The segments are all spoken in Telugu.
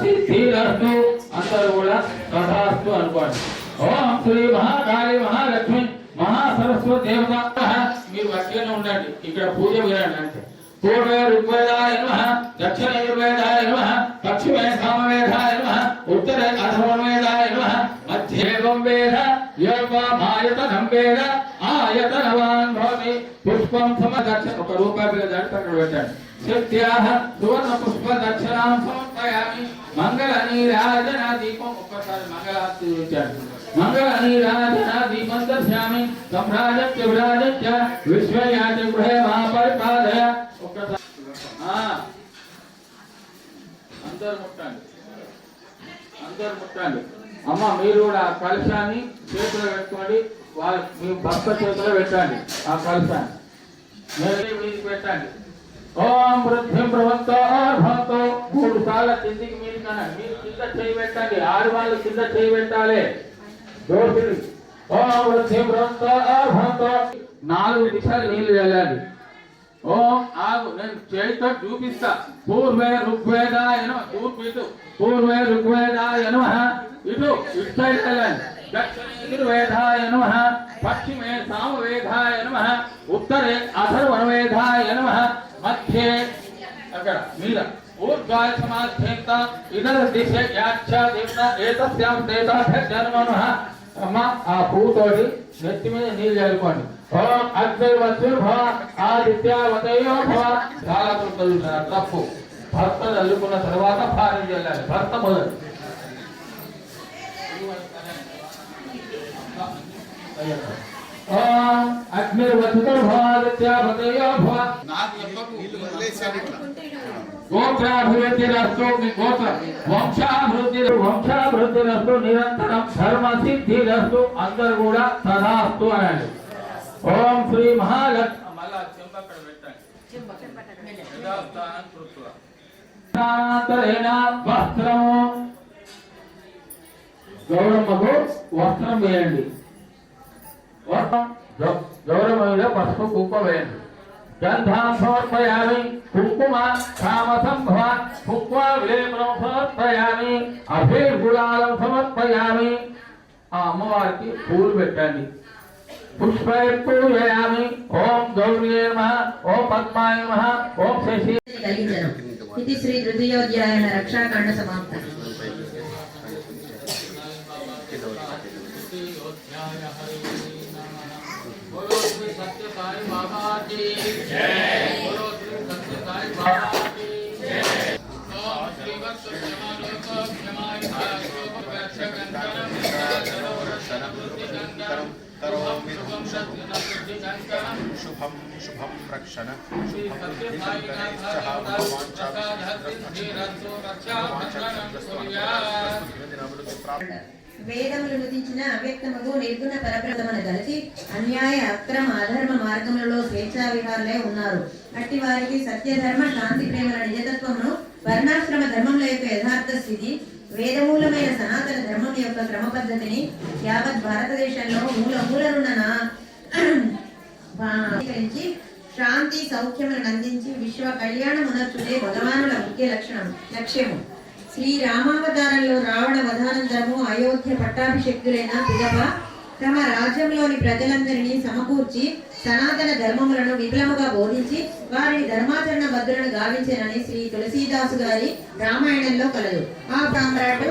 సిద్ధిరస్తు అందరూ కూడా తథాస్తు అనుకోండి ఓం శ్రీ మహాకాళి మహాలక్ష్మి మహాసరస్వతి దేవత మీరు వట్టిగానే ఉండండి ఇక్కడ పూజ వినండి అంటే పూర్వ ఋగ్వేదాయ నమ దక్షిణ యుర్వేదాయ నమ పశ్చిమే సామవేదాయ నమ ఉత్తరే అధర్వవేదాయ నమ మధ్యేవం వేద యోగమాయతనం వేద ఆయతనవాన్ భవతి పుష్పం సమ దక్షిణ ఒక రూపాయి బిల్ల దాటి అక్కడ పెట్టండి. శక్త్యాహ సువర్ణ పుష్ప దక్షిణాం సమర్పయామి. మంగళ నీరాధన దీపం ఒక్కసారి మంగళార్తి చూపించండి మంగళ నీరాధన దీపం దర్శయామి సంభ్రాజత్య విరాజత్య విశ్వయాచ గృహే మహాపరిపాదయ ఒక్కసారి అందరు ముట్టండి. అందరు ముట్టండి. అమ్మ మీరు కూడా ఆ కలశాన్ని చేతిలో పెట్టుకోండి. వాళ్ళ మీ భర్త చేతిలో పెట్టండి ఆ కలశాన్ని. మీరు పెట్టండి. ఓం వృద్ధి భ్రవంతో భవంతో. మూడు సార్లు కిందికి మీరు కనండి మీరు కింద చేయి పెట్టండి ఆడవాళ్ళు కింద చేయి పెట్టాలి నాలుగు నిమిషాలు నీళ్ళు వెళ్ళాలి ఓ ఆగు. నేను చేతితో చూపిస్తా. పూర్వే ఋగ్వేద నమ. తూర్పు పూర్వే ఋగ్వేద నమ. ఇటు. ఇటు సైడ్ వెళ్ళండి దక్షిణే నమ. పశ్చిమే సామవేధాయ నమ. ఉత్తరే అథర్వణవేధాయ నమ. మధ్యే. అక్కడ. మీద. ఊర్ధ్వాయ సమాధ్యేత ఇతర దిశ యాచ్ఛ దేవత ఏతస్యాం దేవతాభ్య జన్మనః అమ్మ ఆ పువ్వుతోటి నెత్తి మీద నీళ్ళు చల్లుకోండి ఓం అగ్నివత్సు భవ ఆదిత్యవతయో భవ చాలా చదువుతున్నారు తప్పు. భర్త చల్లుకున్న తర్వాత భార్య చల్లాలి భర్త మొదలు. ఓం గోత్రాభివృద్ధిరస్తు గోత్ర వంశాభివృద్ధి వంశాభివృద్ధిరస్తు నిరంతరం ధర్మ సిద్ధిరస్తు అందరు కూడా తదాస్తు అనండి ఓం శ్రీ మహాలక్ష్మి వస్త్రము. గౌరమ్మకు వస్త్రం వేయండి. వస్త్రం గౌ- గౌరమ్మ మీద పసుపు కుంకుమ వేయండి గంధాం సమర్పయామి కుంకుమ కామసంభవ కుంకుమ విలేపనం సమర్పయామి అభిర్గుళాలం సమర్పయామి ఆ అమ్మవారికి పూలు పెట్టండి పుష్పై పూజయామి ఓం గౌరీ నమ ఓం పద్మాయ నమ ఓం శశి కలిగించను ఇది శ్రీ తృతీయోధ్యాయ రక్షాకాండ సమాప్త की जय बोलो श्री सत्यसाई बाबा की जय ओम श्री वत्समालोक क्षमाय भागोपगच्छगन्तरं सरोरशरभृतिगन्तरं करोमि शुभं सत्यनभृतिगन्तरं शुभं शुभं रक्षण, शुभं सत्यसाईनाथः भगवान् प्रसादः सिद्धिरस्तु रक्षाभरणं कुर्यात्। వేదములు నుదించిన అవ్యక్తముగు నిర్గుణ పరబ్రహ్మను కలిసి అన్యాయ అక్రమ అధర్మ మార్గములలో స్వేచ్ఛా విహారులే ఉన్నారు. అట్టి వారికి సత్యధర్మ శాంతి ప్రేమల నిజతత్వమును వర్ణాశ్రమ ధర్మముల యొక్క యథార్థ స్థితి వేదమూలమైన సనాతన ధర్మం యొక్క క్రమ పద్ధతిని యావత్ భారతదేశంలో మూల మూలనున్న శాంతి సౌఖ్యములను అందించి విశ్వ కళ్యాణమునర్చుదే భగవానుల ముఖ్య లక్షణం లక్ష్యము. శ్రీ రామావతారంలో రావణ వధానంతరము అయోధ్య పట్టాభిషక్తులైన పిదప తమ రాజ్యంలోని ప్రజలందరినీ సమకూర్చి సనాతన ధర్మములను విపులముగా బోధించి వారిని ధర్మాచరణ భద్రులను గావించారని శ్రీ తులసీదాసు గారి రామాయణంలో కలదు. ఆ సామ్రాటు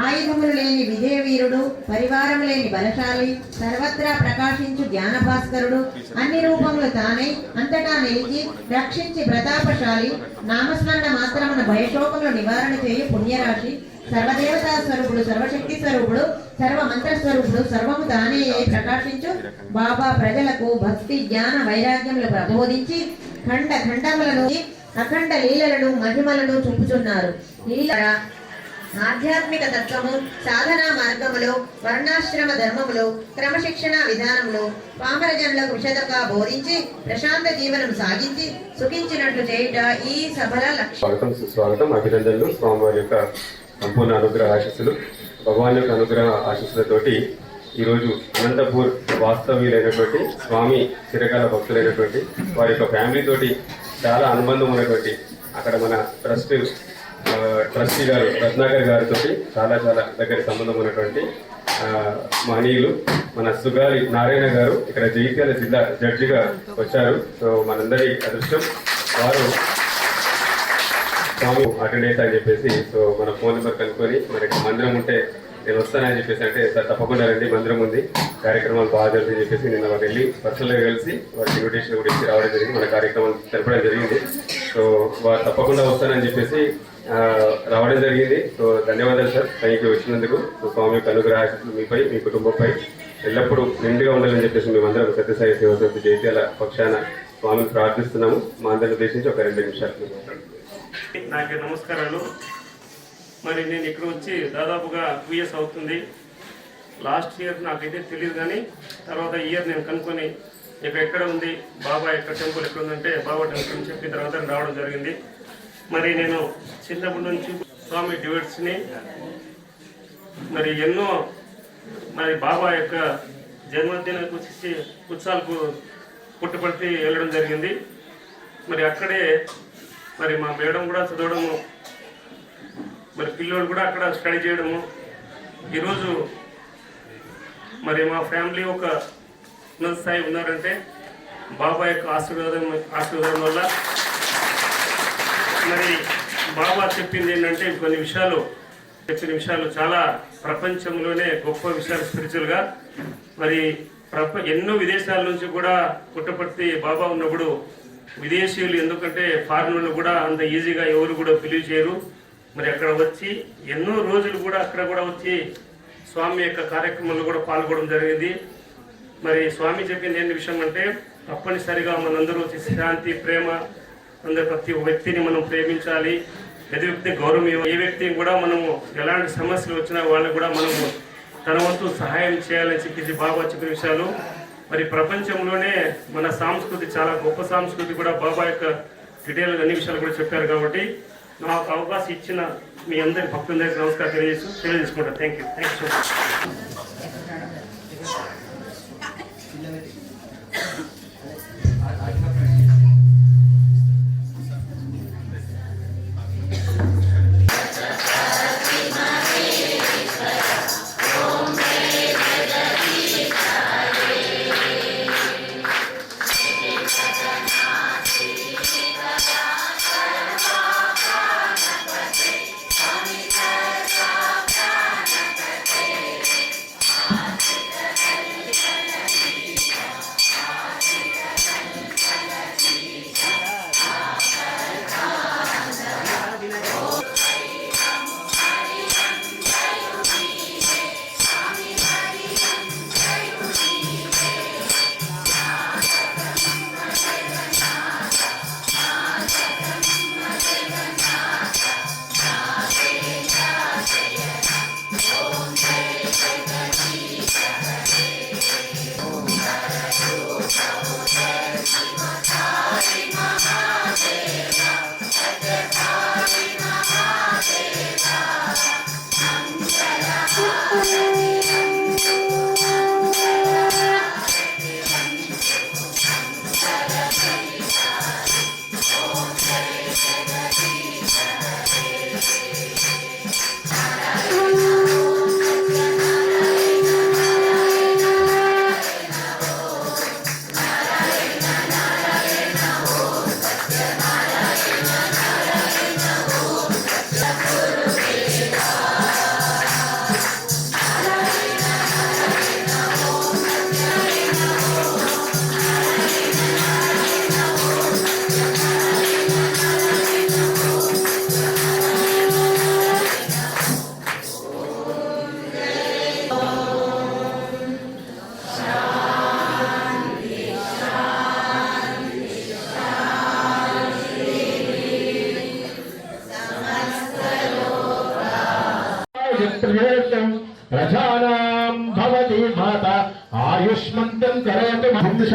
ఆయుధములు లేని విజయవీరుడు పరివారం లేని బలశాలి సర్వత్రా ప్రకాశించు జ్ఞాన భాస్కరుడు అన్ని రూపములు తానై అంతటా నిలిచి రక్షించి ప్రతాపశాలి నామస్మరణ మాత్రం భయశోకములు నివారణ చేయు పుణ్యరాశి. సర్వదేవతా స్వరూపుడు సర్వశక్తి స్వరూపుడు సర్వ మంత్ర స్వరూపుడు సర్వము తానే ప్రకాశించు. బాబా ప్రజలకు భక్తి జ్ఞాన వైరాగ్యములు ప్రబోధించి ఖండ ఖండములను అఖండ లీలలను మహిమలను చూపుచున్నారు. లీల ఆధ్యాత్మిక తత్వము సాధనా మార్గములో వర్ణాశ్రమ ధర్మములో క్రమశిక్షణ విధానములు పామరజనులకు విషదగా బోధించి ప్రశాంత జీవనం సాగించి సుఖించినట్లు చేయుట ఈ సభల లక్ష్యం. స్వాగతం సుస్వాగతం. అభినందనలు. స్వామివారి యొక్క సంపూర్ణ అనుగ్రహ ఆశస్సులు. భగవాన్ యొక్క అనుగ్రహ ఆశస్సులతోటి ఈరోజు అనంతపూర్ వాస్తవ్యులైనటువంటి స్వామి చిరకాల భక్తులైనటువంటి వారి యొక్క ఫ్యామిలీ తోటి చాలా అనుబంధం ఉన్నటువంటి అక్కడ మన ట్రస్ట్ ట్రస్టీ గారు రత్నాకర్ గారితో చాలా చాలా దగ్గర సంబంధం ఉన్నటువంటి మహనీయులు మన సుగాలి నారాయణ గారు ఇక్కడ జగిత్యాల జిల్లా జడ్జిగా వచ్చారు. సో మనందరి అదృష్టం వారు స్వామి అటెండ్ అవుతా అని చెప్పేసి సో మన ఫోన్ నెంబర్ కనుక్కొని మనకి మందిరం ఉంటే నేను వస్తానని చెప్పేసి అంటే సార్ తప్పకుండా రండి మందిరం ఉంది కార్యక్రమాలు బాగా జరుగుతాయని చెప్పేసి నిన్న వారు వెళ్ళి పర్సనల్గా కలిసి వారికి ఇన్విటేషన్ కూడా ఇచ్చి రావడం జరిగింది మన కార్యక్రమం తెలపడం జరిగింది. సో వారు తప్పకుండా వస్తానని చెప్పేసి రావడం జరిగింది. సో ధన్యవాదాలు సార్. పైకి వచ్చినందుకు. స్వామి యొక్క అనుగ్రహ మీపై మీ కుటుంబంపై ఎల్లప్పుడూ నిండుగా ఉండాలని చెప్పేసి మేమందరం సత్యసాయి సేవ సమితి జైత్యాల పక్షాన స్వామిని ప్రార్థిస్తున్నాము. మా అందరిని ఉద్దేశించి ఒక రెండు నిమిషాలు. నాకు నమస్కారాలు. మరి నేను ఇక్కడ వచ్చి దాదాపుగా టూ ఇయర్స్ అవుతుంది. లాస్ట్ ఇయర్ నాకైతే తెలియదు కానీ తర్వాత ఇయర్ నేను కనుక్కొని ఇక ఎక్కడ ఉంది? బాబా ఎక్కడ టెంపుల్ ఎక్కడ ఉందంటే బాబా టెంపుల్ అని చెప్పిన తర్వాత రావడం జరిగింది. మరి నేను చిన్నప్పటి నుంచి స్వామి డివైడ్స్ని మరి ఎన్నో మరి బాబా యొక్క జన్మదిన ఉత్సవాలకు పుట్టుపడితే వెళ్ళడం జరిగింది. మరి అక్కడే మరి మా మేడం కూడా చదవడము మరి పిల్లోడు కూడా అక్కడ స్టడీ చేయడము. ఈరోజు మరి మా ఫ్యామిలీ ఒక ఉన్నత స్థాయి ఉన్నారంటే బాబా యొక్క ఆశీర్వాదం ఆశీర్వాదం వల్ల మరి బాబా చెప్పింది ఏంటంటే కొన్ని విషయాలు చెప్పిన విషయాలు చాలా ప్రపంచంలోనే గొప్ప విషయాలు స్పిరిచువల్గా మరి ప్రప ఎన్నో విదేశాల నుంచి కూడా పుట్టపర్తి బాబా ఉన్నప్పుడు విదేశీయులు ఎందుకంటే ఫారినర్లు కూడా అంత ఈజీగా ఎవరు కూడా బిలీవ్ చేయరు. మరి అక్కడ వచ్చి ఎన్నో రోజులు కూడా అక్కడ కూడా వచ్చి స్వామి యొక్క కార్యక్రమంలో కూడా పాల్గొనడం జరిగింది. మరి స్వామి చెప్పింది ఏంటి విషయం అంటే తప్పనిసరిగా మనందరూ వచ్చి శాంతి ప్రేమ అందరు ప్రతి వ్యక్తిని మనం ప్రేమించాలి. ప్రతి వ్యక్తిని గౌరవం ఏ వ్యక్తిని కూడా మనము ఎలాంటి సమస్యలు వచ్చినా వాళ్ళకు కూడా మనము తన వంతు సహాయం చేయాలని చెప్పేసి బాబా చెప్పిన విషయాలు. మరి ప్రపంచంలోనే మన సంస్కృతి చాలా గొప్ప సంస్కృతి కూడా బాబా యొక్క డీటెయిల్ అన్ని విషయాలు కూడా చెప్పారు కాబట్టి నాకు అవకాశం ఇచ్చిన మీ అందరి భక్తులందరికీ నమస్కారం తెలియజేస్తూ తెలియజేసుకుంటాను thank you thank you so much మాత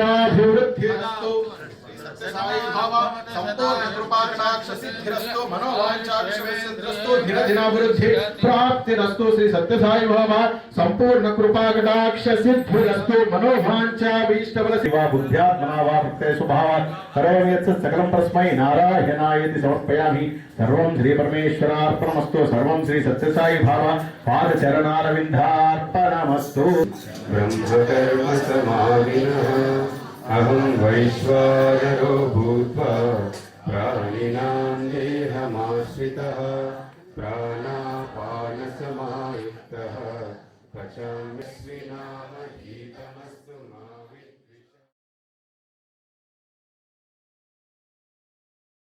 ఆయుష్మంతం కరోతు వంశాభివృద్ధి సత్యసాయి సత్యసాయి భావ సంపూర్ణ కృపా కటాక్ష సిద్ధిరస్తు మనోవాంఛాక్షమిసిద్ధిరస్తు దిన దినాభివృద్ధి ప్రాప్తిరస్తు శ్రీ సత్యసాయి భావ సంపూర్ణ కృపా కటాక్ష సిద్ధిరస్తు మనోవాంఛాభీష్టబల శివా బుద్ధ్యాత్మనా వా భక్తే స్వభావాత్ కరోమి యత్ సకలం పరస్మై నారాయణాయతి సమర్పయామి సర్వం శ్రీ పరమేశ్వరార్పణమస్తు సర్వం శ్రీ సత్యసాయి భావ పాదచరణారవిందార్పణమస్తు బ్రహ్మకర్మ సమాధినః अहं वैश्वानरो भूत्वा प्राणिनां देहमाश्रितः प्राणापानसमायुक्तः। पचामि श्रीनामगीतमस्ति